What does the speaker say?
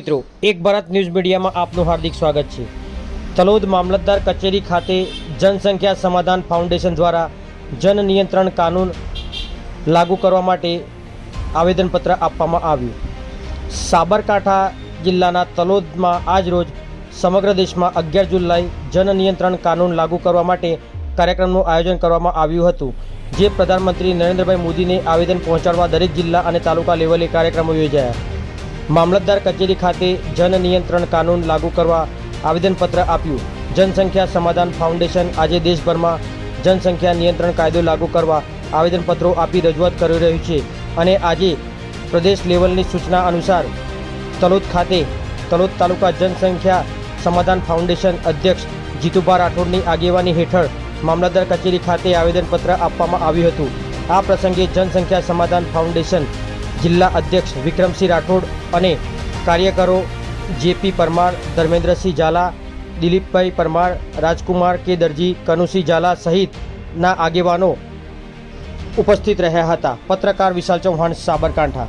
મિત્રો, એક ભારત ન્યૂઝ મીડિયામાં આપનું હાર્દિક સ્વાગત છે. તલોદ મામલતદાર કચેરી ખાતે જનસંખ્યા સમાધાન ફાઉન્ડેશન દ્વારા જન નિયંત્રણ કાનૂન લાગુ કરવા માટે આવેદનપત્ર આપવામાં આવ્યું. સાબરકાંઠા જિલ્લાના તલોદમાં આજરોજ સમગ્ર દેશમાં અગિયાર જુલાઈ જન નિયંત્રણ કાનૂન લાગુ કરવા માટે કાર્યક્રમનું આયોજન કરવામાં આવ્યું હતું, જે પ્રધાનમંત્રી નરેન્દ્રભાઈ મોદીને આવેદન પહોંચાડવા દરેક જિલ્લા અને તાલુકા લેવલે કાર્યક્રમો યોજાયા. મામલતદાર કચેરી ખાતે જન નિયંત્રણ કાનૂન લાગુ કરવા આવેદનપત્ર આપ્યું. જનસંખ્યા સમાધાન ફાઉન્ડેશન આજે દેશભરમાં જનસંખ્યા નિયંત્રણ કાયદો લાગુ કરવા આવેદનપત્રો આપી રજૂઆત કરી રહ્યું છે અને આજે પ્રદેશ લેવલની સૂચના અનુસાર તલોદ ખાતે તલોદ તાલુકા જનસંખ્યા સમાધાન ફાઉન્ડેશન અધ્યક્ષ જીતુભા રાઠોડની આગેવાની હેઠળ મામલતદાર કચેરી ખાતે આવેદનપત્ર આપવામાં આવ્યું હતું. આ પ્રસંગે જનસંખ્યા સમાધાન ફાઉન્ડેશન જિલ્લા અધ્યક્ષ વિક્રમસિંહ રાઠોડ અને કાર્યકરો જેપી પરમાર, ધર્મેન્દ્રસિંહ ઝાલા, દિલીપભાઈ પરમાર, રાજકુમાર કે દરજી કનુસિંહ ઝાલા સહિતના આગેવાનો ઉપસ્થિત રહ્યા હતા. પત્રકાર વિશાલ ચૌહાણ, સાબરકાંઠા.